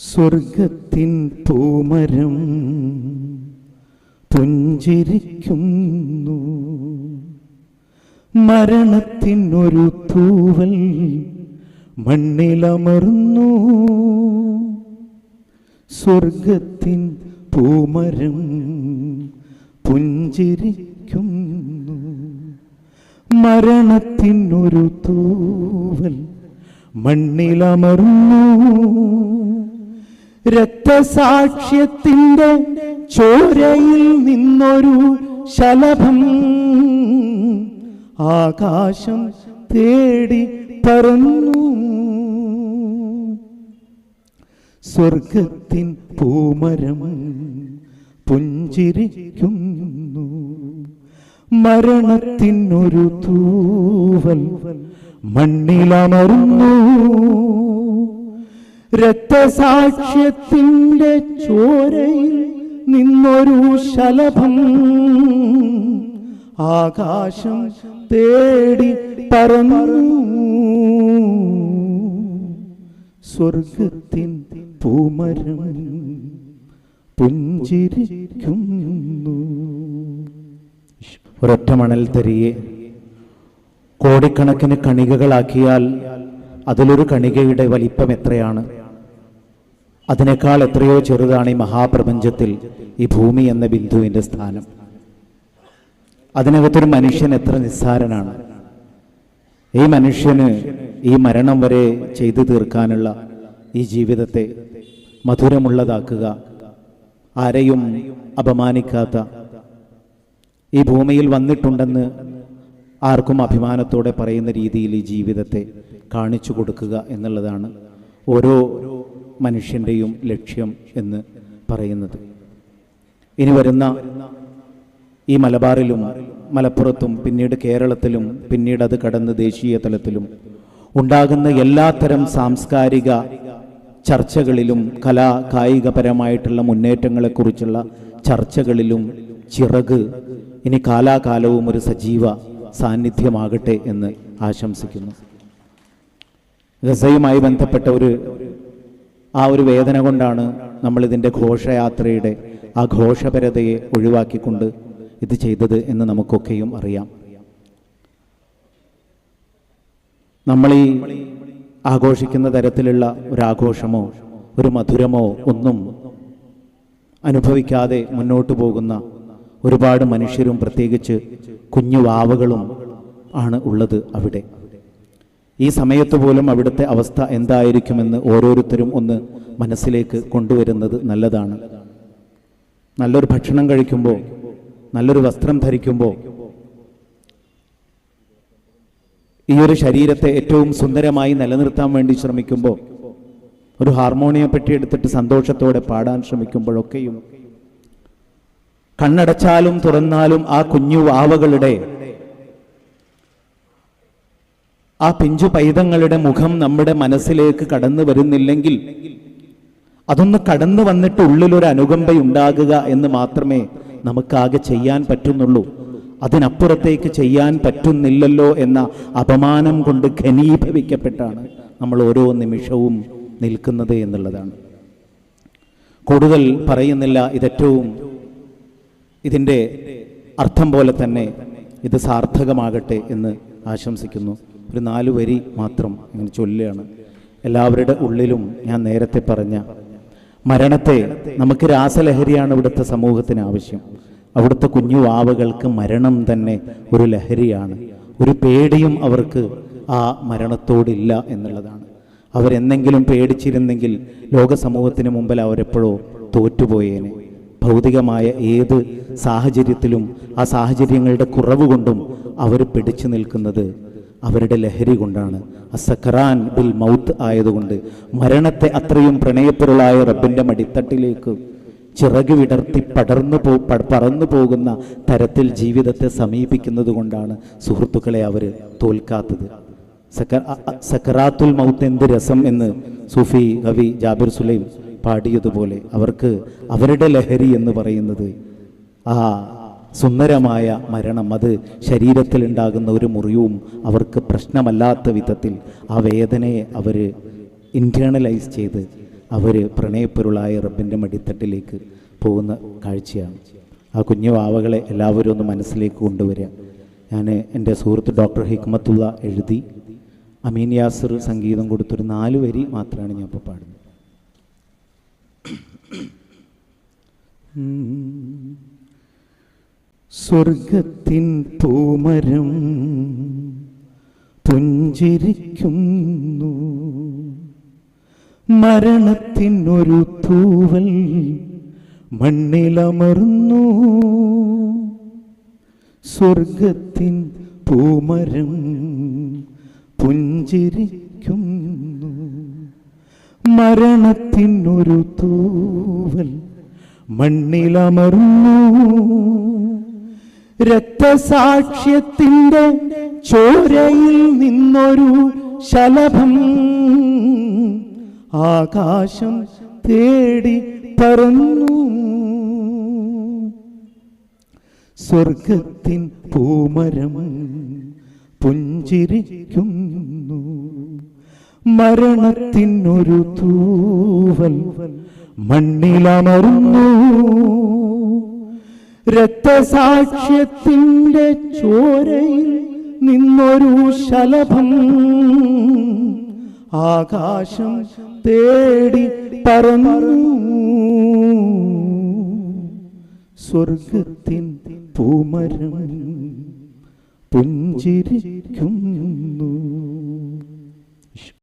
സ്വർഗത്തിൻ പൂമരം പുഞ്ചിരിക്കുന്നു. മരണത്തിനൊരു തൂവൽ മണ്ണിലമർന്നു. സ്വർഗത്തിൻ പൂമരം പുഞ്ചിരിക്കുന്നു. മരണത്തിനൊരു തൂവൽ മണ്ണിലമർന്നു. രക്തസാക്ഷ്യത്തിന്റെ ചോരയിൽ നിന്നൊരു ശലഭം ആകാശം തേടി പറന്നു. സ്വർഗത്തിൻ പൂമരം പുഞ്ചിരിക്കുന്നു. മരണത്തിനൊരു തൂവൽ മണ്ണിലമർന്നു. രക്തസാക്ഷ്യത്തിന്റെ ചോരയിൽ നിന്നൊരു ശലഭം. ആകാശം തേടി പറന്നു സ്വർഗത്തിൻ പൂമരം പുഞ്ചിരിക്കുന്നു. ഒരൊറ്റ മണൽ തരിയെ കോടിക്കണക്കിന് കണികകളാക്കിയാൽ അതിലൊരു കണികയുടെ വലിപ്പം എത്രയാണ്? അതിനേക്കാൾ എത്രയോ ചെറുതാണ് ഈ മഹാപ്രപഞ്ചത്തിൽ ഈ ഭൂമി എന്ന ബിന്ദുവിന്റെ സ്ഥാനം. അതിനകത്തൊരു മനുഷ്യൻ എത്ര നിസ്സാരനാണ്. ഈ മനുഷ്യന് ഈ മരണം വരെ ചെയ്തു തീർക്കാനുള്ള ഈ ജീവിതത്തെ മധുരമുള്ളതാക്കുക ആരെയും അപമാനിക്കാത്ത ഈ ഭൂമിയിൽ വന്നിട്ടുണ്ടെന്ന് ആർക്കും അഭിമാനത്തോടെ പറയുന്ന രീതിയിൽ ഈ ജീവിതത്തെ കാണിച്ചു കൊടുക്കുക എന്നുള്ളതാണ് ഓരോ മനുഷ്യന്റെയും ലക്ഷ്യം എന്ന് പറയുന്നത്. ഇനി വരുന്ന ഈ മലബാറിലും മലപ്പുറത്തും പിന്നീട് കേരളത്തിലും പിന്നീട് അത് കടന്ന് ദേശീയ തലത്തിലും ഉണ്ടാകുന്ന എല്ലാത്തരം സാംസ്കാരിക ചർച്ചകളിലും കലാ കായികപരമായിട്ടുള്ള മുന്നേറ്റങ്ങളെക്കുറിച്ചുള്ള ചർച്ചകളിലും ചിറക് ഇനി കാലാകാലവും ഒരു സജീവ സാന്നിധ്യമാകട്ടെ എന്ന് ആശംസിക്കുന്നു. ഗസയുമായി ബന്ധപ്പെട്ട ഒരു ആ ഒരു വേദന കൊണ്ടാണ് നമ്മൾ ഇതിന്റെ ഘോഷയാത്രയുടെ ആ ഘോഷപരതയെ ഒഴിവാക്കിക്കൊണ്ട് ഇത് ചെയ്തത് എന്ന് നമുക്കൊക്കെയും അറിയാം. നമ്മൾ ഈ ആഘോഷിക്കുന്ന തരത്തിലുള്ള ഒരാഘോഷമോ ഒരു മധുരമോ ഒന്നും അനുഭവിക്കാതെ മുന്നോട്ട് പോകുന്ന ഒരുപാട് മനുഷ്യരും പ്രത്യേകിച്ച് കുഞ്ഞു വാവകളും ആണ് ഉള്ളത് അവിടെ. ഈ സമയത്ത് പോലും അവിടുത്തെ അവസ്ഥ എന്തായിരിക്കുമെന്ന് ഓരോരുത്തരും ഒന്ന് മനസ്സിലേക്ക് കൊണ്ടുവരുന്നത് നല്ലതാണ്. നല്ലൊരു ഭക്ഷണം കഴിക്കുമ്പോൾ നല്ലൊരു വസ്ത്രം ധരിക്കുമ്പോൾ ഈ ഒരു ശരീരത്തെ ഏറ്റവും സുന്ദരമായി നിലനിർത്താൻ വേണ്ടി ശ്രമിക്കുമ്പോൾ ഒരു ഹാർമോണിയം പെട്ടി എടുത്തിട്ട് സന്തോഷത്തോടെ പാടാൻ ശ്രമിക്കുമ്പോഴൊക്കെയും കണ്ണടച്ചാലും തുറന്നാലും ആ കുഞ്ഞു വാവകളുടെ ആ പിഞ്ചു പൈതങ്ങളുടെ മുഖം നമ്മുടെ മനസ്സിലേക്ക് കടന്നു വരുന്നില്ലെങ്കിൽ അതൊന്ന് കടന്നു വന്നിട്ട് ഉള്ളിലൊരു അനുകമ്പയുണ്ടാകുക എന്ന് മാത്രമേ നമുക്കാകെ ചെയ്യാൻ പറ്റുന്നുള്ളൂ. അതിനപ്പുറത്തേക്ക് ചെയ്യാൻ പറ്റുന്നില്ലല്ലോ എന്ന അപമാനം കൊണ്ട് ഘനീഭവിക്കപ്പെട്ടാണ് നമ്മൾ ഓരോ നിമിഷവും നിൽക്കുന്നത് എന്നുള്ളതാണ്. കൂടുതൽ പറയുന്നില്ല ഇതേറ്റവും ഇതിന്റെ അർത്ഥം പോലെ തന്നെ ഇത് സാർത്ഥകമാകട്ടെ എന്ന് ആശംസിക്കുന്നു. ഒരു നാല് വരി മാത്രം ഇങ്ങനെ ചൊല്ലുകയാണ്. എല്ലാവരുടെ ഉള്ളിലും ഞാൻ നേരത്തെ പറഞ്ഞ മരണത്തെ നമുക്ക് രാസലഹരിയാണ് ഇവിടുത്തെ സമൂഹത്തിന് ആവശ്യം. അവിടുത്തെ കുഞ്ഞു വാവകൾക്ക് മരണം തന്നെ ഒരു ലഹരിയാണ്. ഒരു പേടിയും അവർക്ക് ആ മരണത്തോടില്ല എന്നുള്ളതാണ്. അവരെന്തെങ്കിലും പേടിച്ചിരുന്നെങ്കിൽ ലോക സമൂഹത്തിന് മുമ്പിൽ അവരെപ്പോഴോ തോറ്റുപോയേനെ. ഭൗതികമായ ഏത് സാഹചര്യത്തിലും ആ സാഹചര്യങ്ങളുടെ കുറവ് കൊണ്ടും അവർ പിടിച്ചു നിൽക്കുന്നത് അവരുടെ ലഹരി കൊണ്ടാണ്. അസഖറാൻ ബിൽ മൗത്ത് ആയതുകൊണ്ട് മരണത്തെ അത്രയും പ്രണയപ്പൊരുളായ റബ്ബിന്റെ മടിത്തട്ടിലേക്ക് ചിറക് വിടർത്തി പടർന്നു പോ പറന്നു പോകുന്ന തരത്തിൽ ജീവിതത്തെ സമീപിക്കുന്നത് കൊണ്ടാണ് സുഹൃത്തുക്കളെ അവർ തോൽക്കാത്തത്. സക്കറാത്തുൽ മൗത്ത് എന്ത് രസം എന്ന് സൂഫി കവി ജാബിർ സുലൈം പാടിയതുപോലെ അവർക്ക് അവരുടെ ലഹരി എന്ന് പറയുന്നത് ആ സുന്ദരമായ മരണം. അത് ശരീരത്തിലുണ്ടാകുന്ന ഒരു മുറിവും അവർക്ക് പ്രശ്നമല്ലാത്ത വിധത്തിൽ ആ വേദനയെ അവർ ഇന്റേണലൈസ് ചെയ്ത് അവർ പ്രണയപ്പൊരുളായ റബ്ബിന്റെ മടിത്തട്ടിലേക്ക് പോകുന്ന കാഴ്ചയാണ്. ആ കുഞ്ഞു വാവകളെ എല്ലാവരും ഒന്ന് മനസ്സിലേക്ക് കൊണ്ടുവരിക. ഞാൻ എന്റെ സുഹൃത്ത് ഡോക്ടർ ഹിക്മത്തുള്ള എഴുതി അമീൻ യാസർ സംഗീതം കൊടുത്തൊരു നാല് വരി മാത്രമാണ് ഞാൻ ഇപ്പോൾ പാടുന്നത്. സ്വർഗത്തിൻ പൂമരം പുഞ്ചിരിക്കുന്നു. മരണത്തിനൊരു തൂവൽ മണ്ണിലമർന്നു സ്വർഗത്തിൻ പൂമരം പുഞ്ചിരിക്കുന്നു. മരണത്തിനൊരു തൂവൽ മണ്ണിലമർന്നു രക്തസാക്ഷ്യത്തിന്റെ ചോരയിൽ നിന്നൊരു ശലഭം ആകാശം തേടി പറന്നു. സ്വർഗത്തിൻ പൂമരം പുഞ്ചിരിക്കുന്നു. മരണത്തിനൊരു തൂവൽ മണ്ണിലമർന്നു. രക്തസാക്ഷ്യത്തിന്റെ ചോരയിൽ നിന്നൊരു ശലഭം ആകാശം തേടി പറന്നു. സ്വർഗത്തിൻ പൂമരം പുഞ്ചിരിക്കുന്നു.